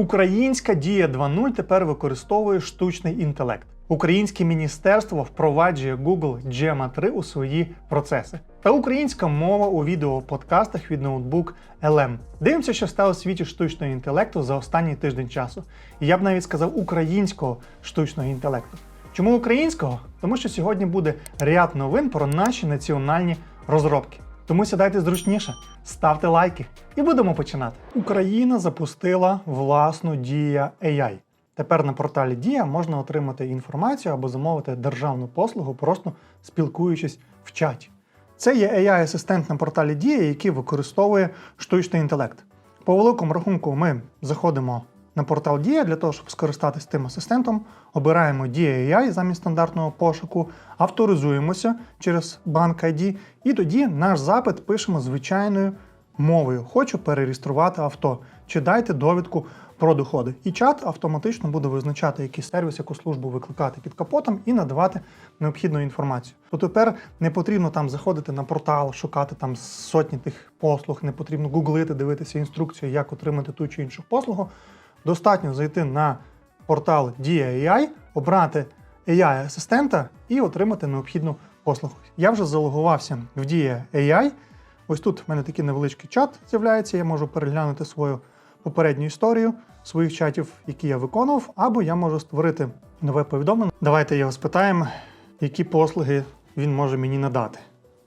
Українська дія 2.0 тепер використовує штучний інтелект. Українське міністерство впроваджує Google Gemma 3 у свої процеси. Та українська мова у відеоподкастах від ноутбук LM. Дивимося, що стало в світі штучного інтелекту за останній тиждень часу. І я б навіть сказав українського штучного інтелекту. Чому українського? Тому що сьогодні буде ряд новин про наші національні розробки. Тому сідайте зручніше, ставте лайки і будемо починати. Україна запустила власну Дія AI. Тепер на порталі Дія можна отримати інформацію або замовити державну послугу, просто спілкуючись в чаті. Це є AI-асистент на порталі Дія, який використовує штучний інтелект. По великому рахунку, ми заходимо на портал Дія для того, щоб скористатися тим асистентом, обираємо Дія AI замість стандартного пошуку, авторизуємося через банк ID, і тоді наш запит пишемо звичайною мовою. Хочу перереєструвати авто, чи дайте довідку про доходи. І чат автоматично буде визначати, який сервіс, яку службу викликати під капотом і надавати необхідну інформацію. То тепер не потрібно там заходити на портал, шукати там сотні тих послуг, не потрібно гуглити, дивитися інструкцію, як отримати ту чи іншу послугу. Достатньо зайти на портал Dia.ai, обрати AI-асистента і отримати необхідну послугу. Я вже залогувався в Dia.ai. Ось тут в мене такий невеличкий чат з'являється. Я можу переглянути свою попередню історію своїх чатів, які я виконував, або я можу створити нове повідомлення. Давайте його спитаємо, які послуги він може мені надати.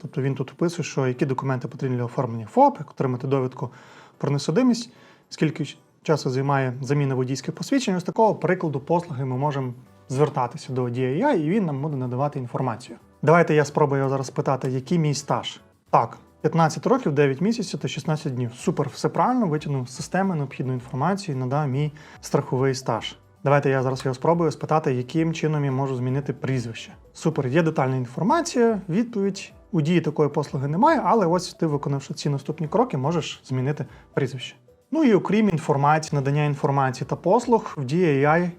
Тобто він тут описує, що які документи потрібні для оформлення ФОП, як отримати довідку про несудимість, скільки часу займає заміна водійських посвідчень. Ось такого прикладу послуги ми можемо звертатися до DIA, і він нам буде надавати інформацію. Давайте я спробую його зараз спитати, який мій стаж. Так, 15 років, 9 місяців та 16 днів. Супер, все правильно, витягнув з системи необхідну інформацію і надав мій страховий стаж. Давайте я зараз його спробую спитати, яким чином я можу змінити прізвище. Супер, є детальна інформація, відповідь. У дії такої послуги немає, але ось ти, виконавши ці наступні кроки, можеш змінити прізвище. Ну і окрім інформації, надання інформації та послуг, в дії AI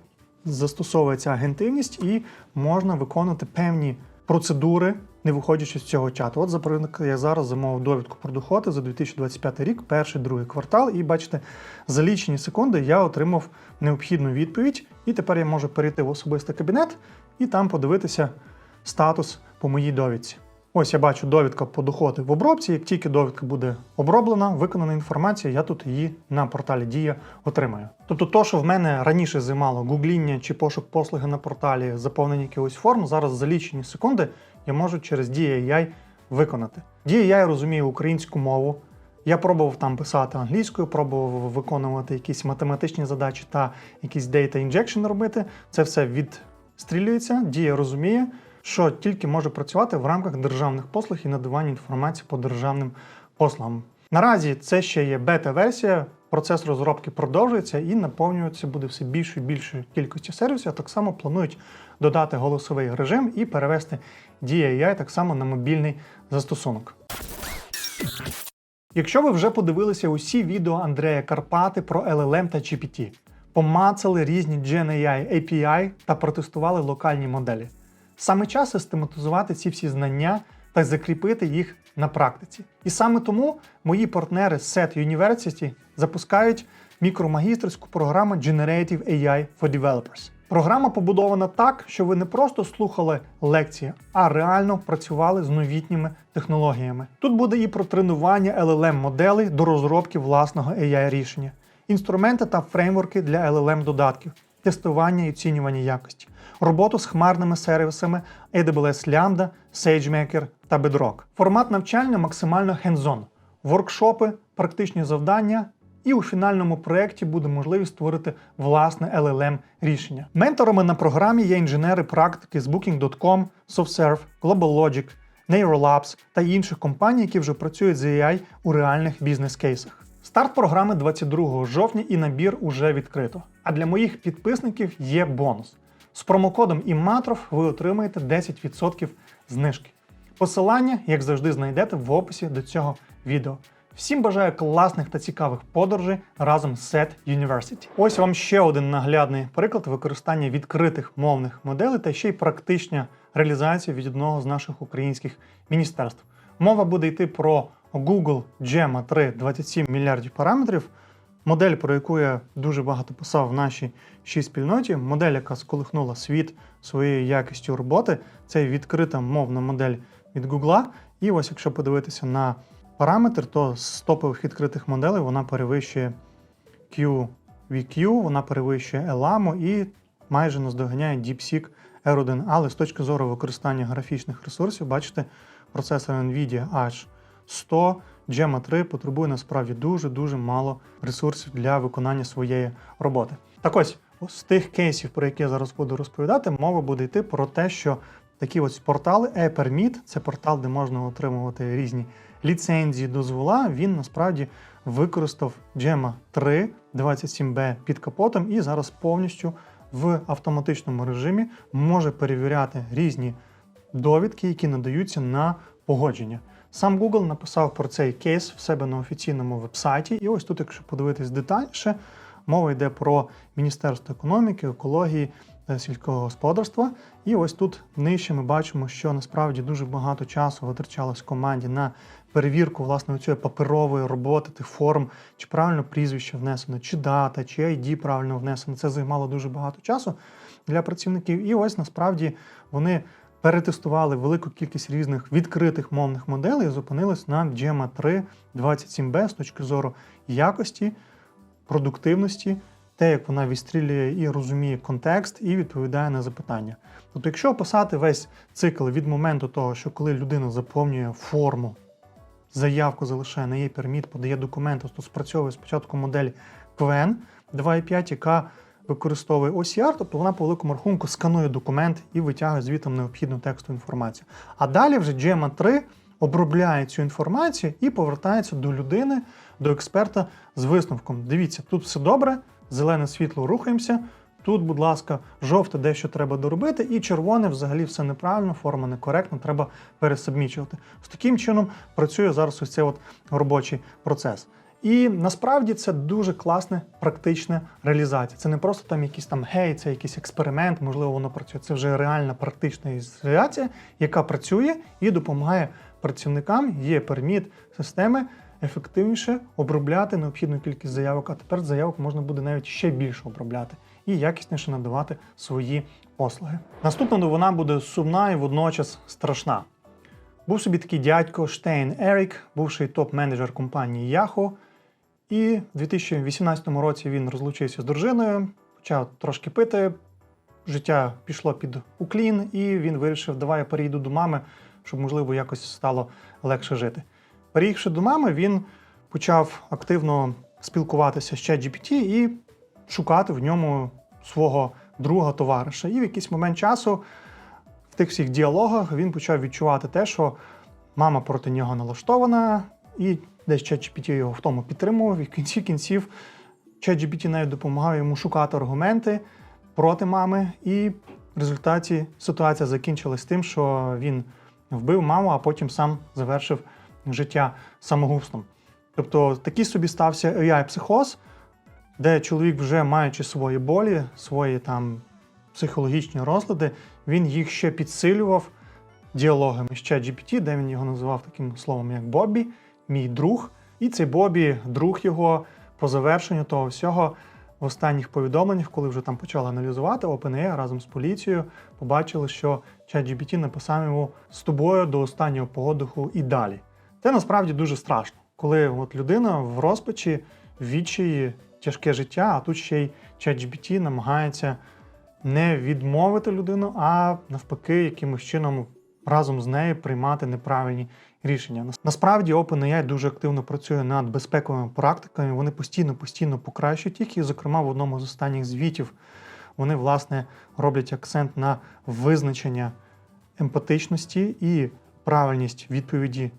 застосовується агентивність і можна виконувати певні процедури, не виходячи з цього чату. От, наприклад, я зараз замовив довідку про доходи за 2025 рік, перший, другий квартал, і бачите, за лічені секунди я отримав необхідну відповідь, і тепер я можу перейти в особистий кабінет і там подивитися статус по моїй довідці. Ось я бачу довідка по доходи в обробці. Як тільки довідка буде оброблена, виконана інформація, я тут її на порталі Дія отримаю. Тобто, то, що в мене раніше займало гугління чи пошук послуги на порталі, заповнення якихось форм, зараз за лічені секунди я можу через Дія AI виконати. Дія AI розуміє українську мову. Я пробував там писати англійською, пробував виконувати якісь математичні задачі та якісь data injection робити. Це все відстрілюється, дія розуміє що тільки може працювати в рамках державних послуг і надавання інформації по державним послугам. Наразі це ще є бета-версія. Процес розробки продовжується і наповнюється буде все більшою і більшою кількістю сервісів. Так само планують додати голосовий режим і перевести DAI так само на мобільний застосунок. Якщо ви вже подивилися усі відео Андрея Карпати про LLM та GPT, помацали різні GenAI API та протестували локальні моделі. Саме час систематизувати ці всі знання та закріпити їх на практиці. І саме тому мої партнери з SET University запускають мікромагістерську програму Generative AI for Developers. Програма побудована так, що ви не просто слухали лекції, а реально працювали з новітніми технологіями. Тут буде і про тренування LLM моделей до розробки власного AI рішення, інструменти та фреймворки для LLM додатків, тестування і оцінювання якості роботу з хмарними сервісами AWS Lambda, SageMaker та Bedrock. Формат навчання максимально hands-on. воркшопи, практичні завдання. І у фінальному проєкті буде можливість створити власне LLM рішення. Менторами на програмі є інженери практики з Booking.com, SoftServe, GlobalLogic, NeuroLabs та інших компаній, які вже працюють з AI у реальних бізнес-кейсах. Старт програми 22 жовтня і набір уже відкрито. А для моїх підписників є бонус. З промокодом IMATROV ви отримаєте 10% знижки. Посилання, як завжди, знайдете в описі до цього відео. Всім бажаю класних та цікавих подорожей разом з SET University. Ось вам ще один наглядний приклад використання відкритих мовних моделей та ще й практична реалізація від одного з наших українських міністерств. Мова буде йти про Google Gemma 3 27 мільярдів параметрів. Модель, про яку я дуже багато писав в нашій шій спільноті, модель, яка сколихнула світ своєю якістю роботи, це відкрита мовна модель від Google. І ось якщо подивитися на параметр, то з топових відкритих моделей вона перевищує QVQ, вона перевищує ELAMO і майже наздоганяє DeepSeek R1. Але з точки зору використання графічних ресурсів, бачите, процесор NVIDIA H100 Gemma 3 потребує насправді дуже-дуже мало ресурсів для виконання своєї роботи. Так ось, з тих кейсів, про які я зараз буду розповідати, мова буде йти про те, що такі ось портали ePermit, це портал, де можна отримувати різні ліцензії, дозвола. Він насправді використав Gemma 3 27B під капотом і зараз повністю в автоматичному режимі може перевіряти різні довідки, які надаються на погодження. Сам Google написав про цей кейс в себе на офіційному вебсайті. І ось тут, якщо подивитись детальніше, мова йде про Міністерство економіки, екології та сільського господарства. І ось тут нижче ми бачимо, що насправді дуже багато часу витрачалось команді на перевірку власне цієї паперової роботи, тих форм, чи правильно прізвище внесено, чи дата, чи ID правильно внесено. Це займало дуже багато часу для працівників. І ось насправді вони перетестували велику кількість різних відкритих мовних моделей і зупинились на Gemma 3 27B з точки зору якості, продуктивності, те, як вона відстрілює і розуміє контекст, і відповідає на запитання. Тобто, якщо описати весь цикл від моменту того, що коли людина заповнює форму, заявку залишає на її перміт, подає документи, то спрацьовує спочатку модель QN 2.5, яка використовує OCR, тобто вона по великому рахунку сканує документ і витягує звідти необхідну текстову інформацію. А далі вже Gemma 3 обробляє цю інформацію і повертається до людини, до експерта з висновком. Дивіться, тут все добре, зелене світло рухаємося. Тут, будь ласка, жовте дещо треба доробити, і червоне взагалі все неправильно, форма некоректна, треба пересабмічувати. З таким чином працює зараз ось цей от робочий процес. І насправді це дуже класна практична реалізація. Це не просто там якийсь там гей, це якийсь експеримент, можливо, воно працює. Це вже реальна практична реалізація, яка працює і допомагає працівникам, є перміт системи ефективніше обробляти необхідну кількість заявок. А тепер заявок можна буде навіть ще більше обробляти і якісніше надавати свої послуги. Наступна новина буде сумна і водночас страшна. Був собі такий дядько Штейн Ерік, бувший топ-менеджер компанії Yahoo. І в 2018 році він розлучився з дружиною, почав трошки пити. Життя пішло під уклін, і він вирішив, давай я перейду до мами, щоб, можливо, якось стало легше жити. Переїхавши до мами, він почав активно спілкуватися з ChatGPT і шукати в ньому свого друга товариша. І в якийсь момент часу в тих всіх діалогах він почав відчувати те, що мама проти нього налаштована, і десь ChatGPT його в тому підтримував. І в кінці кінців ChatGPT навіть допомагав йому шукати аргументи проти мами. І в результаті ситуація закінчилась тим, що він вбив маму, а потім сам завершив життя самогубством. Тобто такий собі стався AI-психоз, де чоловік, вже маючи свої болі, свої там психологічні розлади, він їх ще підсилював діалогами з ChatGPT, де він його називав таким словом, як Бобі, мій друг. І цей Бобі, друг його, по завершенню того всього, в останніх повідомленнях, коли вже там почали аналізувати, OpenAI разом з поліцією побачили, що ChatGPT написав йому з тобою до останнього подиху і далі. Це насправді дуже страшно, коли от людина в розпачі, відчаї, тяжке життя, а тут ще й ChatGPT намагається не відмовити людину, а навпаки, якимось чином разом з нею приймати неправильні рішення. Насправді OpenAI дуже активно працює над безпековими практиками. Вони постійно постійно покращують їх. І, зокрема, в одному з останніх звітів вони власне роблять акцент на визначення емпатичності і правильність відповіді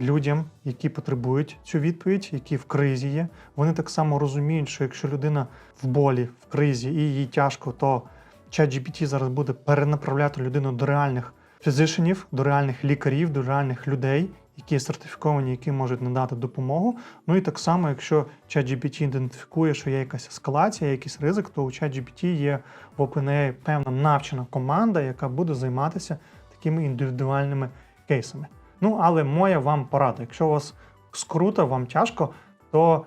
людям, які потребують цю відповідь, які в кризі є. Вони так само розуміють, що якщо людина в болі, в кризі і їй тяжко, то ChatGPT зараз буде перенаправляти людину до реальних фізишенів, до реальних лікарів, до реальних людей, які сертифіковані, які можуть надати допомогу. Ну і так само, якщо ChatGPT ідентифікує, що є якась ескалація, якийсь ризик, то у ChatGPT є в OpenAI певна навчена команда, яка буде займатися такими індивідуальними кейсами. Ну, але моя вам порада. Якщо у вас скрута, вам тяжко, то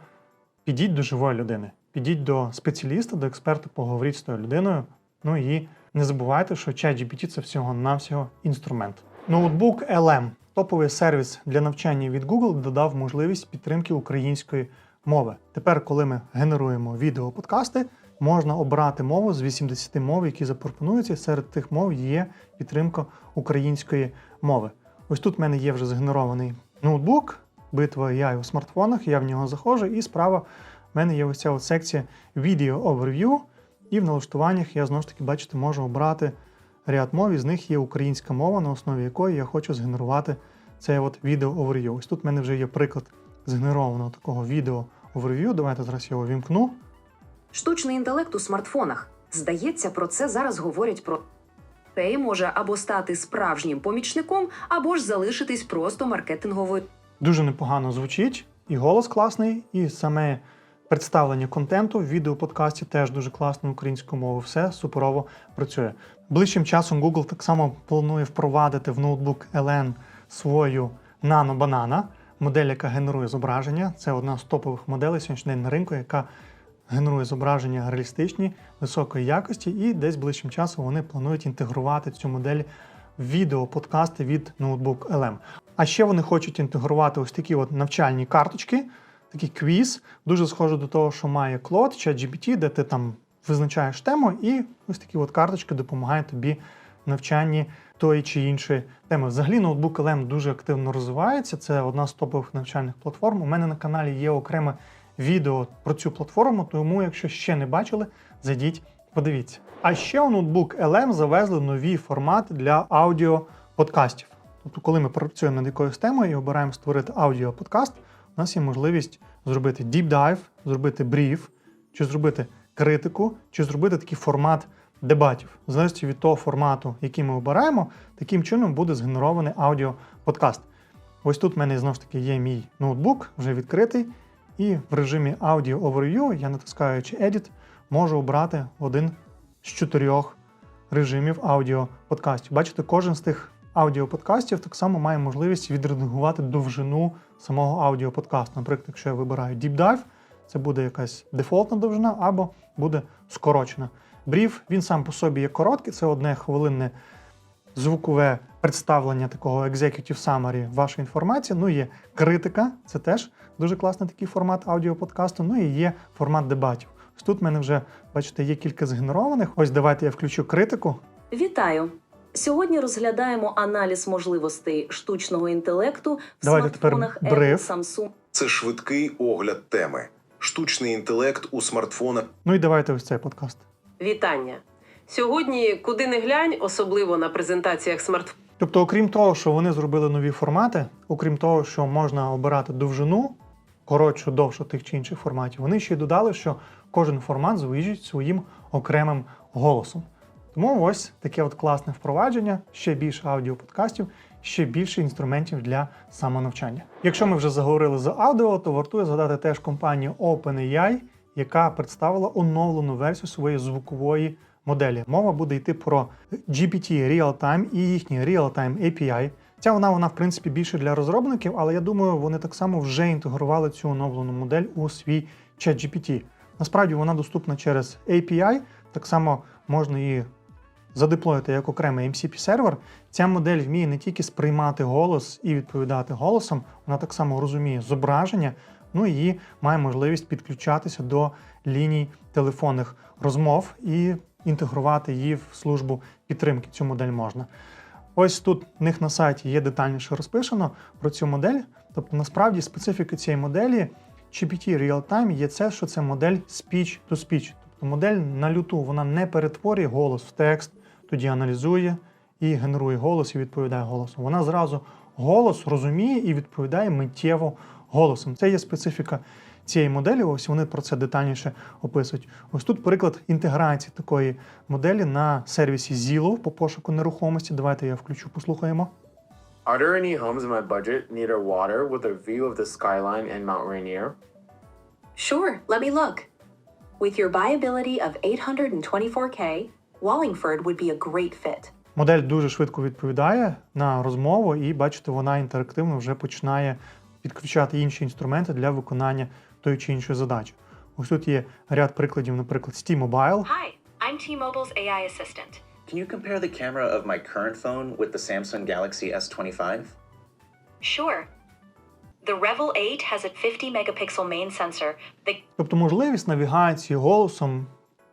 підіть до живої людини, підіть до спеціаліста, до експерта, поговоріть з тою людиною. Ну і не забувайте, що ChatGPT – це всього-навсього інструмент. Ноутбук LM – топовий сервіс для навчання від Google, додав можливість підтримки української мови. Тепер, коли ми генеруємо відео подкасти, можна обрати мову з 80 мов, які запропонуються. Серед тих мов є підтримка української мови. Ось тут в мене є вже згенерований ноутбук, битва AI у смартфонах. Я в нього заходжу, і справа в мене є ось ця от секція Video Overview. І в налаштуваннях я знову ж таки, бачите, можу обрати ряд мов, із них є українська мова, на основі якої я хочу згенерувати цей от відео overview. Ось тут в мене вже є приклад згенерованого такого відео overview. Давайте зараз його вімкну. Штучний інтелект у смартфонах. Здається, про це зараз говорять про Цей може або стати справжнім помічником, або ж залишитись просто маркетинговою Дуже непогано звучить, і голос класний, і саме представлення контенту в відеоподкасті теж дуже класно українською мовою. Все суперово працює. Ближчим часом Google так само планує впровадити в ноутбук LN свою Banana, модель, яка генерує зображення. Це одна з топових моделей сьогоднішній день на ринку, яка генерує зображення реалістичні, високої якості, і десь ближчим часом вони планують інтегрувати цю модель в відеоподкасти від Notebook LM. А ще вони хочуть інтегрувати ось такі от навчальні карточки, такий квіз, дуже схоже до того, що має Claude чи GPT, де ти там визначаєш тему, і ось такі от карточки допомагають тобі в навчанні тої чи іншої теми. Взагалі, ноутбук LM дуже активно розвивається. Це одна з топових навчальних платформ. У мене на каналі є окреме відео про цю платформу, тому якщо ще не бачили, зайдіть, подивіться. А ще у ноутбук LM завезли нові формати для аудіоподкастів. Тобто, коли ми працюємо над якоюсь темою і обираємо створити аудіоподкаст, у нас є можливість зробити deep dive, зробити бріф, чи зробити критику, чи зробити такий формат дебатів. В залежності від того формату, який ми обираємо, таким чином буде згенерований аудіоподкаст. Ось тут в мене знову ж таки є мій ноутбук, вже відкритий. І в режимі Audio Overview я натискаючи Edit, можу обрати один з чотирьох режимів аудіоподкастів. Бачите, кожен з тих аудіоподкастів так само має можливість відредагувати довжину самого аудіоподкасту. Наприклад, якщо я вибираю Deep Dive, це буде якась дефолтна довжина або буде скорочена. Бріф, він сам по собі є короткий, це одне хвилинне звукове представлення такого executive summary вашої інформації. Ну, є критика, це теж дуже класний такий формат аудіоподкасту. Ну і є формат дебатів. Ось тут в мене вже, бачите, є кілька згенерованих. Ось давайте я включу критику. Вітаю! Сьогодні розглядаємо аналіз можливостей штучного інтелекту в Давайте тепер смартфонах бриф. Apple, Samsung Це швидкий огляд теми. Штучний інтелект у смартфонах Ну і давайте ось цей подкаст. Вітання. Сьогодні, куди не глянь, особливо на презентаціях смартфонів, Тобто, окрім того, що вони зробили нові формати, окрім того, що можна обирати довжину, коротшу, довшу тих чи інших форматів, вони ще й додали, що кожен формат звучить своїм окремим голосом. Тому ось таке от класне впровадження, ще більше аудіоподкастів, ще більше інструментів для самонавчання. Якщо ми вже заговорили за аудіо, то вартує згадати теж компанію OpenAI, яка представила оновлену версію своєї звукової моделі. Мова буде йти про GPT Real-Time і їхній Real-Time API. Ця вона, вона в принципі більше для розробників, але я думаю, вони так само вже інтегрували цю оновлену модель у свій ChatGPT. Насправді вона доступна через API, так само можна її задеплоїти як окремий MCP сервер. Ця модель вміє не тільки сприймати голос і відповідати голосом, вона так само розуміє зображення, ну і має можливість підключатися до ліній телефонних розмов і інтегрувати її в службу підтримки. Цю модель можна. Ось тут в них на сайті є детальніше розписано про цю модель. Тобто, насправді, специфіка цієї моделі GPT Real-Time є це, що це модель speech to speech. Тобто модель на люту вона не перетворює голос в текст, тоді аналізує і генерує голос і відповідає голосом. Вона зразу голос розуміє і відповідає миттєво голосом. Це є специфіка цієї моделі. Ось вони про це детальніше описують. Ось тут приклад інтеграції такої моделі на сервісі Zillow по пошуку нерухомості. Давайте я включу, послухаємо. Are there any homes in my budget near water with a view of the skyline and Mount Rainier? Sure, let me look. With your buyability of 824K, Wallingford would be a great fit. Модель дуже швидко відповідає на розмову, і бачите, вона інтерактивно вже починає підключати інші інструменти для виконання тої чи іншої задачі. Ось тут є ряд прикладів, наприклад, Steam Mobile. Hi, I'm T-Mobile's AI assistant. Can you compare the camera of my current phone with the Samsung Galaxy S25? Sure. The Revel 8 has a 50 megapixel main sensor that Тобто можливість навігації голосом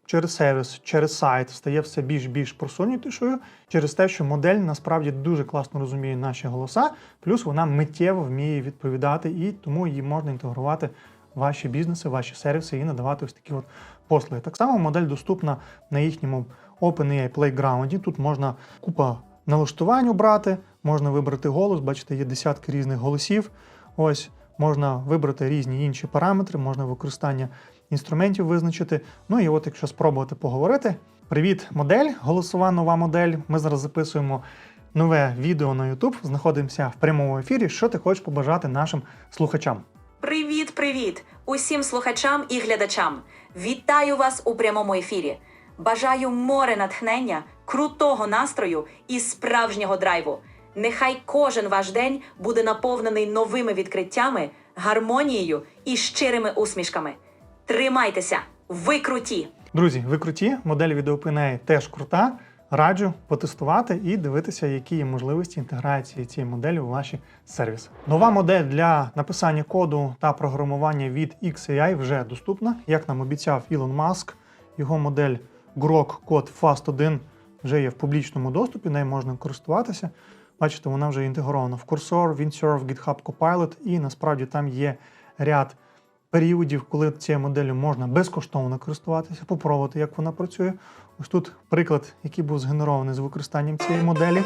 через сервіс, через сайт стає все більш більш просунутішою через те, що модель насправді дуже класно розуміє наші голоса, плюс вона миттєво вміє відповідати, і тому її можна інтегрувати ваші бізнеси, ваші сервіси і надавати ось такі от послуги. Так само модель доступна на їхньому OpenAI Playground. Тут можна купа налаштувань обрати, можна вибрати голос, бачите, є десятки різних голосів. Ось можна вибрати різні інші параметри, можна використання інструментів визначити. Ну і от якщо спробувати поговорити. Привіт, модель, голосова нова модель. Ми зараз записуємо нове відео на YouTube, знаходимося в прямому ефірі. Що ти хочеш побажати нашим слухачам? Привіт, привіт! Усім слухачам і глядачам. Вітаю вас у прямому ефірі. Бажаю море натхнення, крутого настрою і справжнього драйву. Нехай кожен ваш день буде наповнений новими відкриттями, гармонією і щирими усмішками. Тримайтеся, ви круті! Друзі, ви круті, модель від теж крута. Раджу потестувати і дивитися, які є можливості інтеграції цієї моделі у ваші сервіси. Нова модель для написання коду та програмування від XAI вже доступна. Як нам обіцяв Ілон Маск, його модель Grok Code Fast 1 вже є в публічному доступі, нею можна користуватися. Бачите, вона вже інтегрована в Cursor, Windsurf, GitHub Copilot, і насправді там є ряд періодів, коли цією моделлю можна безкоштовно користуватися, попробувати, як вона працює. Ось тут приклад, який був згенерований з використанням цієї моделі.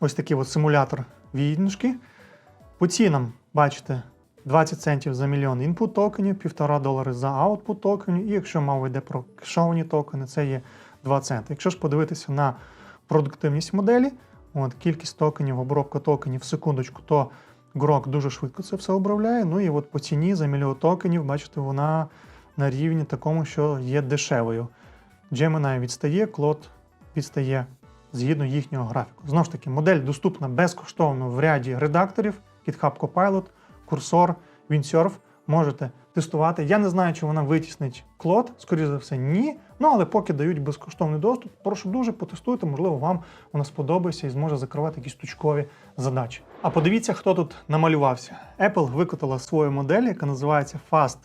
Ось такий от симулятор віднушки. По цінам, бачите, 20 центів за мільйон інпут токенів, 1,5 долари за аутпут токенів, і якщо мова йде про кешовані токени, це є 2 центи. Якщо ж подивитися на продуктивність моделі, от, кількість токенів, обробка токенів в секундочку, то Grok дуже швидко це все обробляє. Ну і от по ціні за мільйон токенів, бачите, вона на рівні такому, що є дешевою. Gemini відстає, Claude відстає згідно їхнього графіку. Знову ж таки, модель доступна безкоштовно в ряді редакторів, GitHub Copilot, Cursor, Windsurf. Можете тестувати. Я не знаю, чи вона витіснить Claude, скоріше за все, ні. Ну але поки дають безкоштовний доступ, прошу дуже потестуйте, можливо, вам вона сподобається і зможе закривати якісь точкові задачі. А подивіться, хто тут намалювався. Apple викотала свою модель, яка називається Fast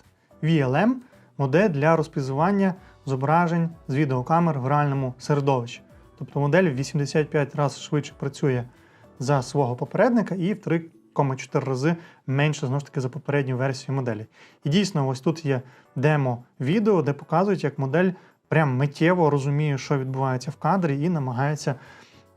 VLM, модель для розпізнавання зображень з відеокамер в реальному середовищі. Тобто модель в 85 разів швидше працює за свого попередника і в 3,4 рази менше знову ж таки за попередню версію моделі. І дійсно, ось тут є демо-відео, де показують, як модель прям миттєво розуміє, що відбувається в кадрі, і намагається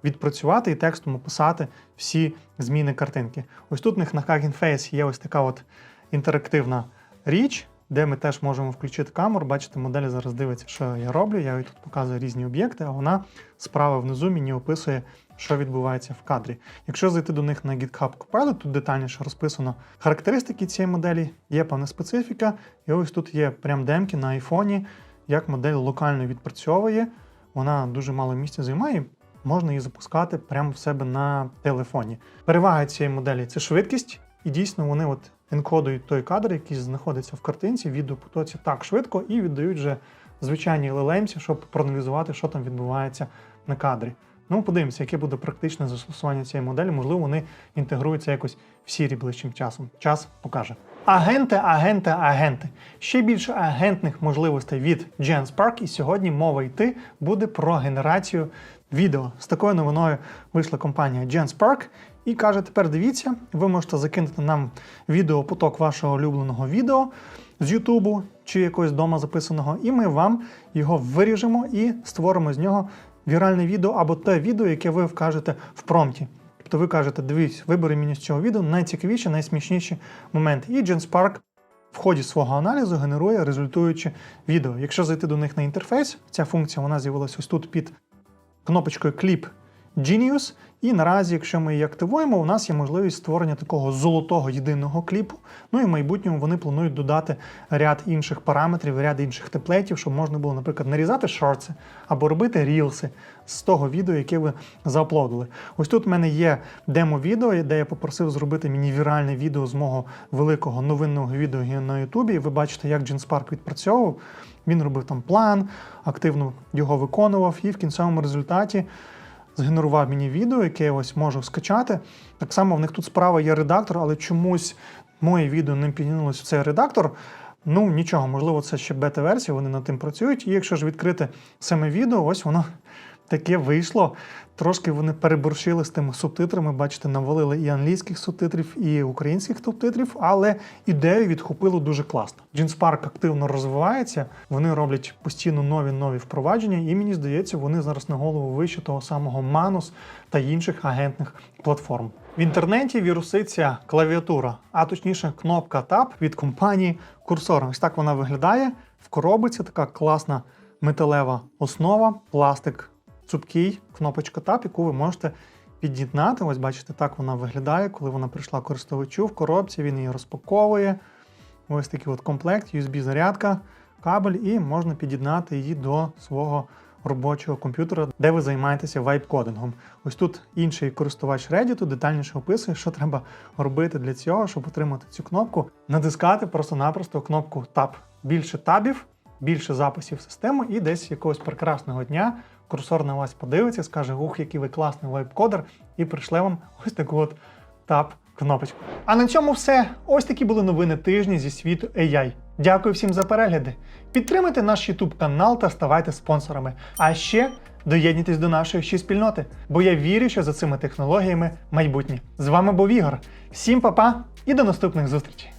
відпрацювати і текстом описати всі зміни картинки. Ось тут у них на Hugging Face є ось така от інтерактивна річ, де ми теж можемо включити камеру. Бачите, модель зараз дивиться, що я роблю. Я тут показую різні об'єкти, а вона справа внизу мені описує, що відбувається в кадрі. Якщо зайти до них на GitHub Copilot, тут детальніше розписано характеристики цієї моделі, є певна специфіка, і ось тут є прям демки на айфоні, як модель локально відпрацьовує. Вона дуже мало місця займає. Можна її запускати прямо в себе на телефоні. Перевага цієї моделі це швидкість, і дійсно вони от енкодують той кадр, який знаходиться в картинці, відеопотоці так швидко і віддають вже звичайні LLM, щоб проаналізувати, що там відбувається на кадрі. Ну, подивимося, яке буде практичне застосування цієї моделі. Можливо, вони інтегруються якось в сірі ближчим часом. Час покаже. Агенти, агенти, агенти. Ще більше агентних можливостей від GenSpark, і сьогодні мова йти буде про генерацію відео. З такою новиною вийшла компанія GenSpark і каже: тепер дивіться, ви можете закинути нам відеопоток вашого улюбленого відео з Ютубу чи якогось дома записаного, і ми вам його виріжемо і створимо з нього віральне відео або те відео, яке ви вкажете в промпті. Тобто ви кажете, дивіться, вибери мені з цього відео найцікавіші, найсмішніші моменти. І GenSpark в ході свого аналізу генерує результуюче відео. Якщо зайти до них на інтерфейс, ця функція вона з'явилася ось тут під кнопочкою Clip Genius, І наразі, якщо ми її активуємо, у нас є можливість створення такого золотого єдиного кліпу. Ну і в майбутньому вони планують додати ряд інших параметрів, ряд інших темплейтів, щоб можна було, наприклад, нарізати шорти або робити рілси з того відео, яке ви зааплодили. Ось тут в мене є демо-відео, де я попросив зробити мені віральне відео з мого великого новинного відео на Ютубі. І ви бачите, як Genspark відпрацьовував. Він робив там план, активно його виконував, і в кінцевому результаті згенерував мені відео, яке я ось можу скачати. Так само в них тут справа є редактор, але чомусь моє відео не піднялося в цей редактор. Ну нічого, можливо, це ще бета-версія, вони над тим працюють. І якщо ж відкрити саме відео, ось воно таке вийшло. Трошки вони переборщили з тими субтитрами. Бачите, навалили і англійських субтитрів, і українських субтитрів, але ідею відхопило дуже класно. Genspark активно розвивається, вони роблять постійно нові нові впровадження, і мені здається, вони зараз на голову вище того самого Manus та інших агентних платформ. В інтернеті віруситься клавіатура, а точніше кнопка Tab від компанії Cursor. Ось так вона виглядає. В коробиці така класна металева основа, пластик цупкий, кнопочка Tab, яку ви можете під'єднати. Ось бачите, так вона виглядає, коли вона прийшла користувачу в коробці, він її розпаковує. Ось такий от комплект, USB-зарядка, кабель, і можна під'єднати її до свого робочого комп'ютера, де ви займаєтеся вайп-кодингом. Ось тут інший користувач Reddit детальніше описує, що треба робити для цього, щоб отримати цю кнопку. Натискати просто-напросто кнопку Tab. Більше табів, більше записів в систему, і десь якогось прекрасного дня курсор на вас подивиться, скаже, ух, який ви класний вайп-кодер, і прийшле вам ось таку от Tab кнопочку. А на цьому все. Ось такі були новини тижня зі світу AI. Дякую всім за перегляди. Підтримайте наш YouTube канал та ставайте спонсорами. А ще доєднуйтесь до нашої ще спільноти, бо я вірю, що за цими технологіями майбутнє. З вами був Ігор. Всім па-па і до наступних зустрічей!